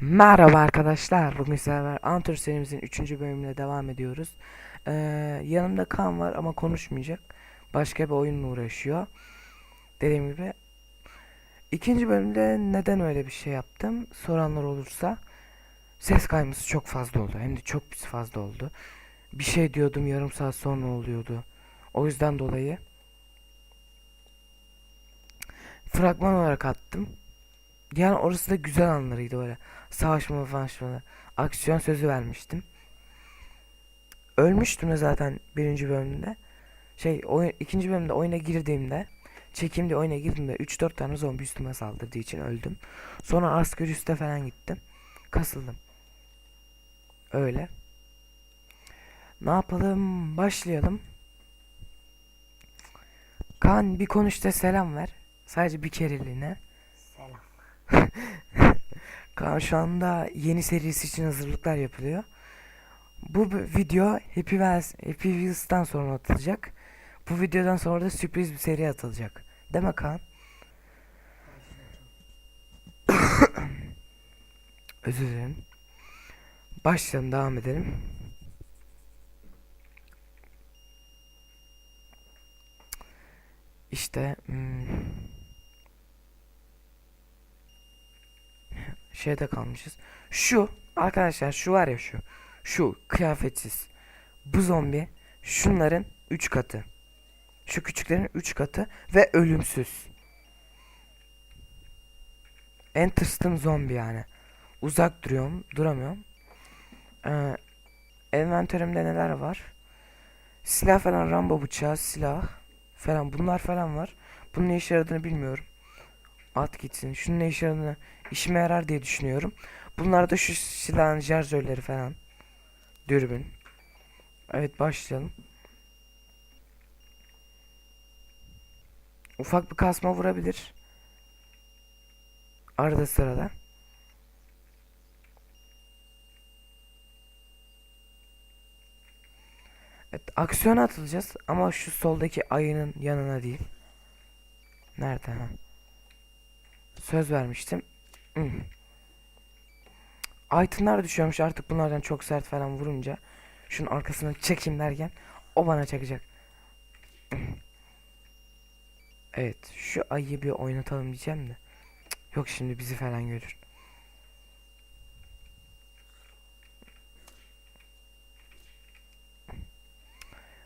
Merhaba arkadaşlar. Bugün sizlerle Antur serimizin 3. bölümüne devam ediyoruz. Ee, yanımda Kaan var ama konuşmayacak. Başka bir oyunla uğraşıyor. Dediğim gibi. İkinci bölümde neden öyle bir şey yaptım? Soranlar olursa ses kayması çok fazla oldu. Hem de çok fazla oldu. Bir şey diyordum yarım saat sonra oluyordu. O yüzden dolayı fragman olarak attım. Yani orası da güzel anlarıydı böyle. Savaşma falan Aksiyon sözü vermiştim. Ölmüştüm de zaten birinci bölümde. Şey oyun, ikinci bölümde oyuna girdiğimde çekimde oyuna girdiğimde 3-4 tane zombi üstüme saldırdığı için öldüm. Sonra asgari üste falan gittim. Kasıldım. Öyle. Ne yapalım? Başlayalım. Kaan bir konuş da selam ver. Sadece bir kereliğine. Selam. Şu anda yeni serisi için hazırlıklar yapılıyor. Bu video Happy Wheels, Happy Wheels'tan sonra atılacak. Bu videodan sonra da sürpriz bir seri atılacak. Değil mi Kaan? Özür dilerim. Başlayalım devam edelim. İşte hmm, şeyde kalmışız. Şu arkadaşlar şu var ya şu. Şu kıyafetsiz. Bu zombi şunların 3 katı. Şu küçüklerin 3 katı ve ölümsüz. En tırstığım zombi yani. Uzak duruyorum, duramıyorum. Ee, envanterimde neler var? Silah falan, Rambo bıçağı, silah falan bunlar falan var. Bunun ne işe yaradığını bilmiyorum. At gitsin. Şunun yaradığını işime yarar diye düşünüyorum. Bunlar da şu silahın şarjörleri falan. Dürbün. Evet başlayalım. Ufak bir kasma vurabilir. Arada sırada. Evet, aksiyona atılacağız ama şu soldaki ayının yanına değil. Nerede ha? Söz vermiştim. Hmm. Itemlar düşüyormuş artık bunlardan çok sert falan vurunca. Şunun arkasına çekeyim derken o bana çakacak. Hmm. Evet şu ayıyı bir oynatalım diyeceğim de. Yok şimdi bizi falan görür.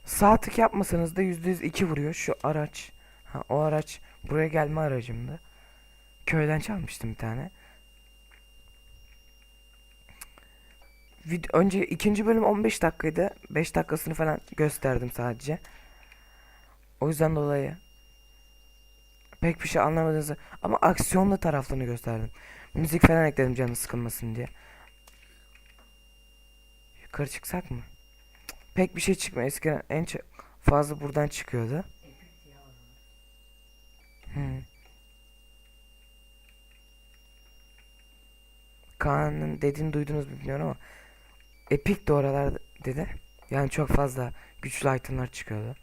Sağ yapmasanız da %100 2 vuruyor şu araç. Ha, o araç buraya gelme aracımdı. Köyden çalmıştım bir tane. Vid önce ikinci bölüm 15 dakikaydı. 5 dakikasını falan gösterdim sadece. O yüzden dolayı pek bir şey anlamadığınızı ama aksiyonlu taraflarını gösterdim. Müzik falan ekledim canı sıkılmasın diye. Yukarı çıksak mı? Pek bir şey çıkmıyor. Eskiden en fazla buradan çıkıyordu. Hmm. Kaan'ın dediğini duydunuz mu bilmiyorum ama Epic de oralar dedi. Yani çok fazla güçlü itemlar çıkıyordu.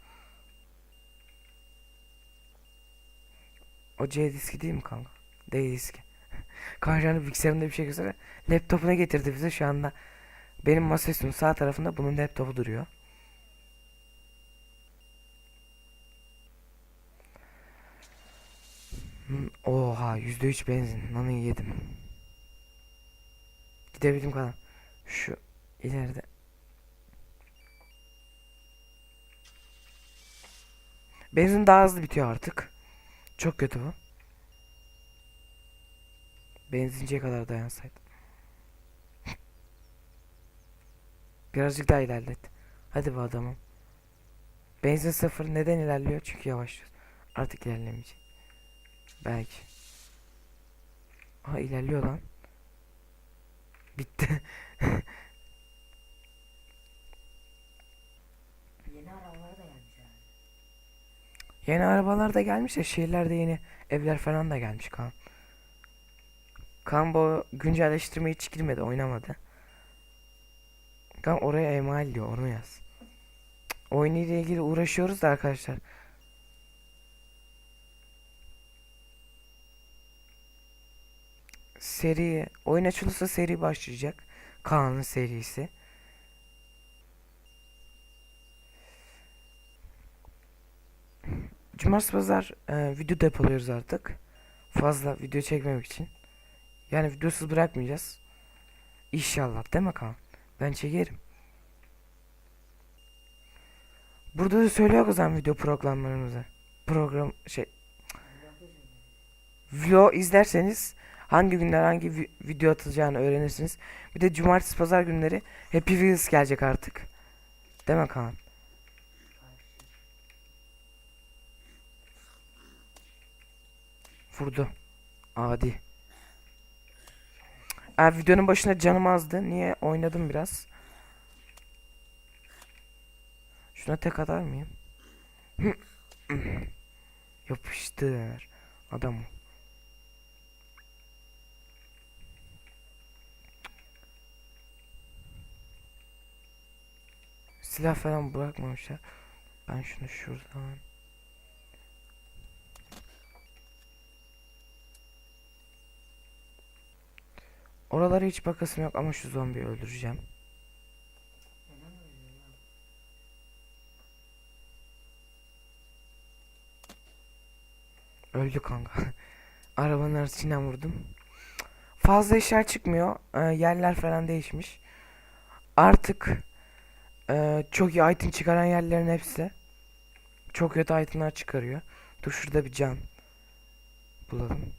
O C diski değil mi kanka? D diski. Kaan şu anda bilgisayarında bir şey gösteriyor. Laptopuna getirdi bize şu anda. Benim masaüstümün sağ tarafında bunun laptopu duruyor. Hmm, Oha %3 benzin. Nanı yedim. Gidebildim kadar. Şu ileride. Benzin daha hızlı bitiyor artık. Çok kötü bu. Benzinciye kadar dayansaydı. Birazcık daha ilerlet. Hadi be adamım. Benzin sıfır neden ilerliyor? Çünkü yavaşlıyoruz. Artık ilerlemeyecek. Belki. Aha ilerliyor lan. Bitti. Yeni arabalar da gelmiş yani. Yeni arabalar da gelmiş de şehirlerde yeni evler falan da gelmiş kan. Bu güncelleştirmeye hiç girmedi oynamadı. Kan oraya email diyor onu yaz. Oyun ile ilgili uğraşıyoruz da arkadaşlar. Seri oyun açılırsa seri başlayacak. Kaan'ın serisi. Cumartesi pazar e, video depoluyoruz artık. Fazla video çekmemek için. Yani videosuz bırakmayacağız. İnşallah değil mi Kaan? Ben çekerim. Burada da söylüyor o zaman video programlarımızı. Program şey vlog izlerseniz hangi günler hangi vi- video atılacağını öğrenirsiniz. Bir de cumartesi pazar günleri Happy Wheels gelecek artık. Değil mi Kaan? Vurdu. Adi. Aa, videonun başında canım azdı. Niye? Oynadım biraz. Şuna tek atar mıyım? Yapıştır. Adam. Silah falan bırakmamışlar. Ben şunu şuradan. Oralara hiç bakasım yok ama şu zombiyi öldüreceğim. Öldü kanka. Arabanın arasından vurdum. Fazla işler çıkmıyor. Ee, yerler falan değişmiş. Artık e, çok iyi item çıkaran yerlerin hepsi çok kötü itemler çıkarıyor. Dur şurada bir can bulalım.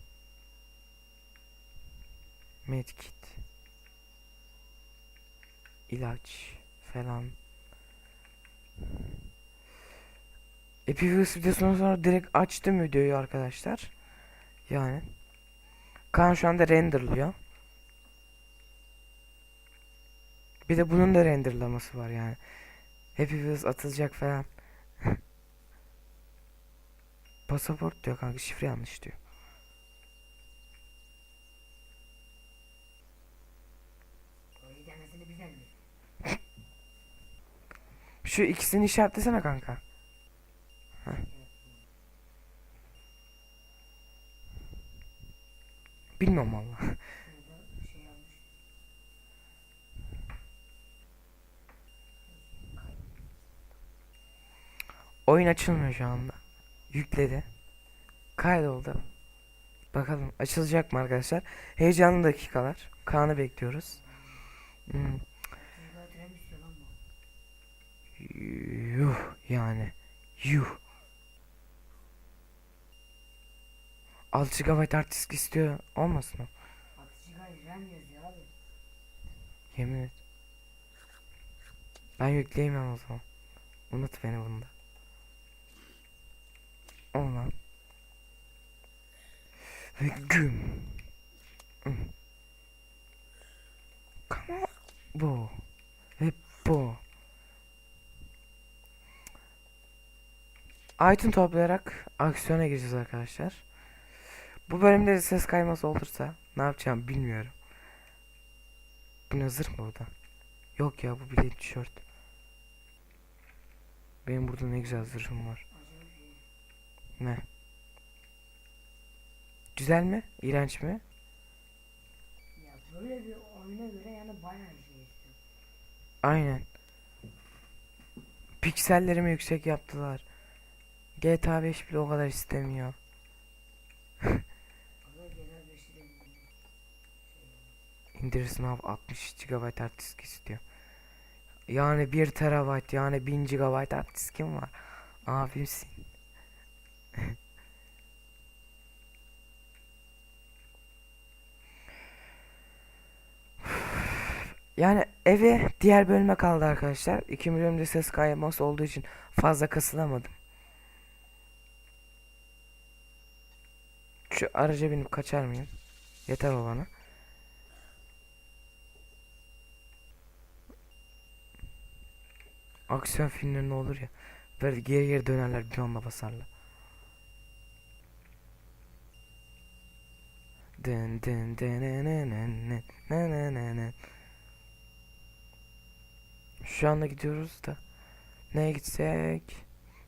Medkit. İlaç falan. Epiviews videosundan sonra direkt açtım videoyu arkadaşlar. Yani. Kaan şu anda renderlıyor. Bir de bunun da renderlaması var yani. Happy atılacak falan. Pasaport diyor kanka şifre yanlış diyor. Şu ikisini işaretlesene kanka. Bilmiyorum valla. Şurada şey yapmış. Oyun açılmıyor şu anda. Yükledi. Kaydoldu. Bakalım açılacak mı arkadaşlar? Heyecanlı dakikalar. Kaan'ı bekliyoruz. Hmm. Yuh yani. Yuh. 6 GB hard disk istiyor. Olmasın o? Atıcı gayri RAM yazıyor abi. Yemin et. Ben yükleyemem o zaman. Unut beni bunda. Olmam. Ve güm. On. Bu. Ve bu. Item toplayarak aksiyona gireceğiz arkadaşlar. Bu bölümde de ses kayması olursa ne yapacağım bilmiyorum. Bu ne zırh mı bu da? Yok ya bu bile tişört. Benim burada ne güzel zırhım var. Ne? Güzel mi? İğrenç mi? Ya böyle bir oyuna göre yani bayağı şey istiyor. Aynen. Piksellerimi yüksek yaptılar. GTA 5 bile o kadar istemiyor. Bir İndirirsin abi 60 GB hard disk istiyor. Yani 1 TB yani 1000 GB hard diskim var. Abimsin. Yani eve diğer bölüme kaldı arkadaşlar. İki bölümde ses kayması olduğu için fazla kasılamadım. Şu araca binip kaçar mıyım? Yeter o bana. Aksiyon filmlerinde olur ya. Böyle geri geri dönerler bir anda basarlar. Dın dın dın Şu anda gidiyoruz da. Neye gitsek?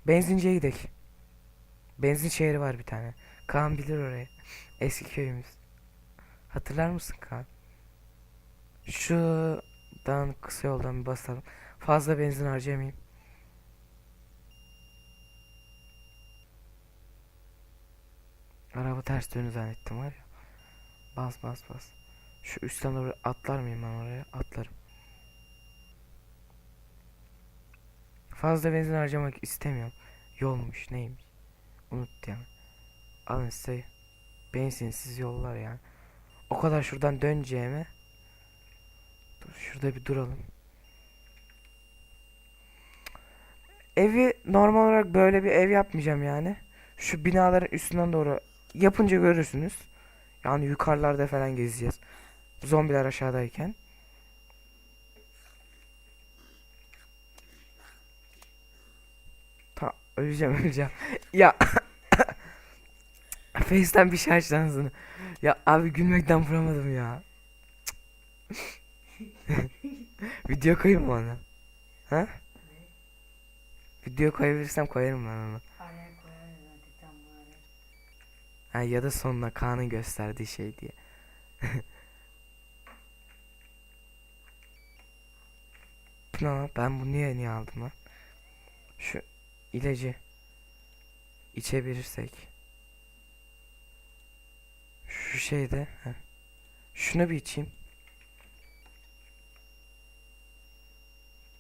Benzinciye gidek. Benzin şehri var bir tane. Kaan bilir orayı. Eski köyümüz. Hatırlar mısın Kaan? Şuradan kısa yoldan bir basalım. Fazla benzin harcamayayım. Araba ters dönü zannettim var ya. Bas bas bas. Şu üstten doğru atlar mıyım ben oraya? Atlarım. Fazla benzin harcamak istemiyorum. Yolmuş neymiş. Unut yani. Alın size benzinsiz yollar yani. O kadar şuradan döneceğime. Dur şurada bir duralım. Evi normal olarak böyle bir ev yapmayacağım yani. Şu binaların üstünden doğru yapınca görürsünüz. Yani yukarılarda falan gezeceğiz. Zombiler aşağıdayken. Ta öleceğim öleceğim. ya Face'ten bir şey aç lan sana. Ya abi gülmekten vuramadım ya. Video koyayım mı ona? Ha? Video koyabilirsem koyarım ben onu. Araya koyarız zaten tam böyle. Ha, ya da sonuna Kaan'ın gösterdiği şey diye. Lan? Ben bunu niye niye aldım lan? Şu ilacı içebilirsek. Şu şeyde. heh. Şunu bir içeyim.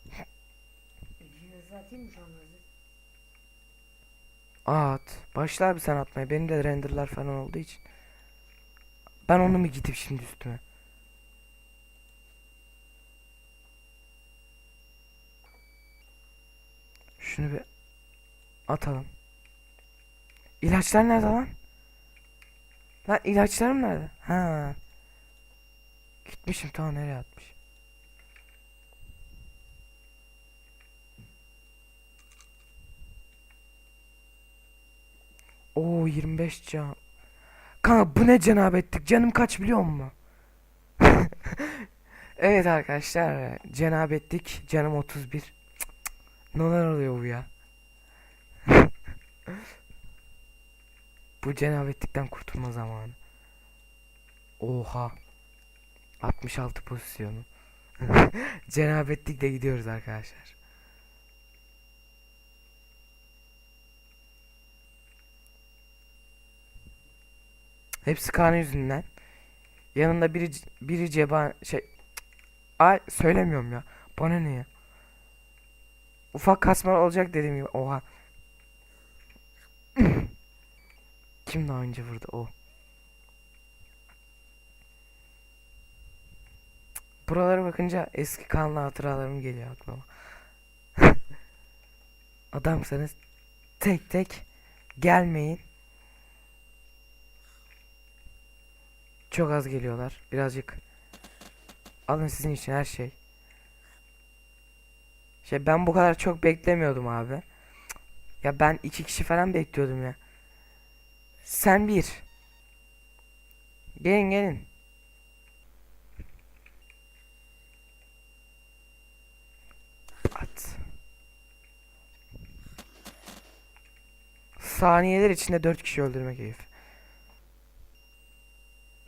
Hızlı? Aa, At. Başla abi sen atmaya. Benim de renderlar falan olduğu için. Ben onu mu gidip şimdi üstüme? Şunu bir atalım. İlaçlar nerede lan? Lan ilaçlarım nerede? Ha. Gitmişim tamam nereye atmış? Oo 25 can. Kanka bu ne cenabetlik? Canım kaç biliyor musun? evet arkadaşlar cenabetlik canım 31. Cık cık. Neler oluyor bu ya? bu cenabetlikten kurtulma zamanı. Oha. 66 pozisyonu. Cenabetlikle gidiyoruz arkadaşlar. Hepsi Kaan yüzünden. Yanında biri biri ceba şey Ay söylemiyorum ya. Bana ne ya? Ufak kasmalar olacak dediğim gibi. Oha. Kim daha önce vurdu? O. Buralara bakınca eski kanlı hatıralarım geliyor aklıma. Adamsanız tek tek gelmeyin. Çok az geliyorlar. Birazcık alın sizin için her şey. Şey ben bu kadar çok beklemiyordum abi. Ya ben iki kişi falan bekliyordum ya. Sen bir. Gelin gelin. At. Saniyeler içinde dört kişi öldürmek herif.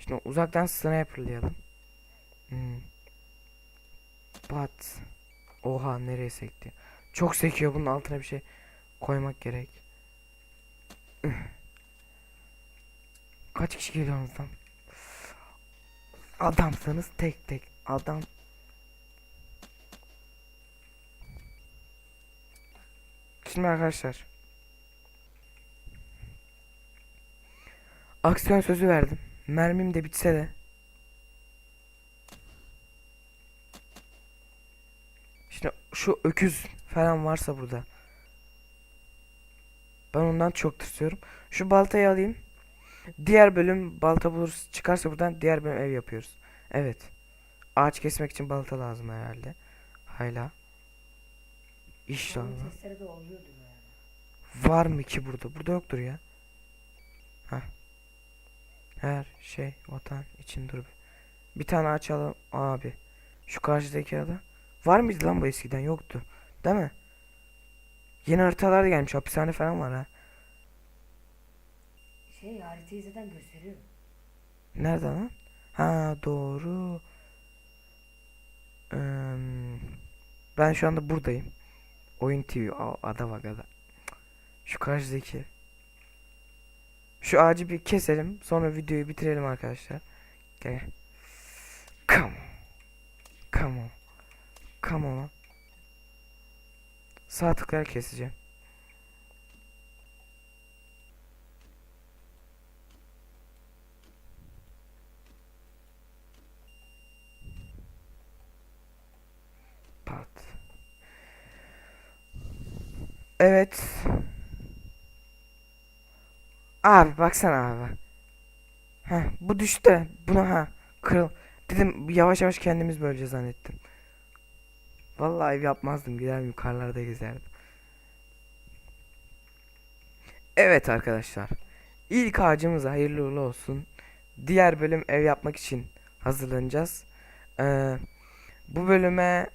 Şimdi uzaktan sniperlayalım. Hmm. Bat. Oha nereye sekti? Çok sekiyor bunun altına bir şey koymak gerek. Kaç kişi geliyorsunuz lan? Adamsanız tek tek adam. Şimdi arkadaşlar. Aksiyon sözü verdim. Mermim de bitse de. Şimdi şu öküz falan varsa burada. Ben ondan çok tırsıyorum. Şu baltayı alayım. Diğer bölüm balta buluruz çıkarsa buradan diğer bölüm ev yapıyoruz. Evet. Ağaç kesmek için balta lazım herhalde. Hala. İnşallah. Var mı ki burada? Burada yoktur ya. Heh. Her şey vatan için dur. bir. Bir tane açalım abi. Şu karşıdaki ada. Var mıydı lan bu eskiden? Yoktu. Değil mi? Yeni haritalar da gelmiş. Hapishane falan var ha. Şey haritayı zaten gösteriyor. Nerede lan? Ha doğru. Eee, ben şu anda buradayım. Oyun TV. Aa, ada bak ada. Şu karşıdaki. Şu ağacı bir keselim. Sonra videoyu bitirelim arkadaşlar. Gel. Come on. Come on. Come on. Sağ tıklayarak keseceğim. Pat. Evet. Abi baksana abi. Ha bu düştü. Buna ha kırıl. Dedim yavaş yavaş kendimiz böleceğiz zannettim. Vallahi ev yapmazdım. Gider yukarılarda gezerdim. Evet arkadaşlar. İlk ağacımız hayırlı uğurlu olsun. Diğer bölüm ev yapmak için hazırlanacağız. Ee, bu bölüme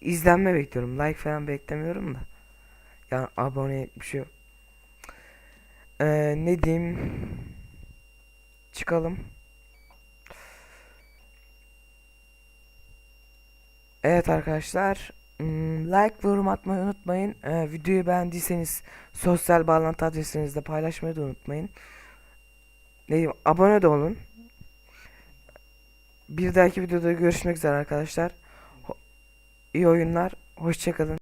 izlenme bekliyorum. Like falan beklemiyorum da. Yani abone bir şey yok. Ee, ne diyeyim? Çıkalım. Evet arkadaşlar. hmm, Like ve yorum atmayı unutmayın. Ee, videoyu beğendiyseniz sosyal bağlantı adresinizde paylaşmayı da unutmayın. Ne diyeyim? Abone de olun. Bir dahaki videoda görüşmek üzere arkadaşlar. Ho- İyi oyunlar. Hoşçakalın.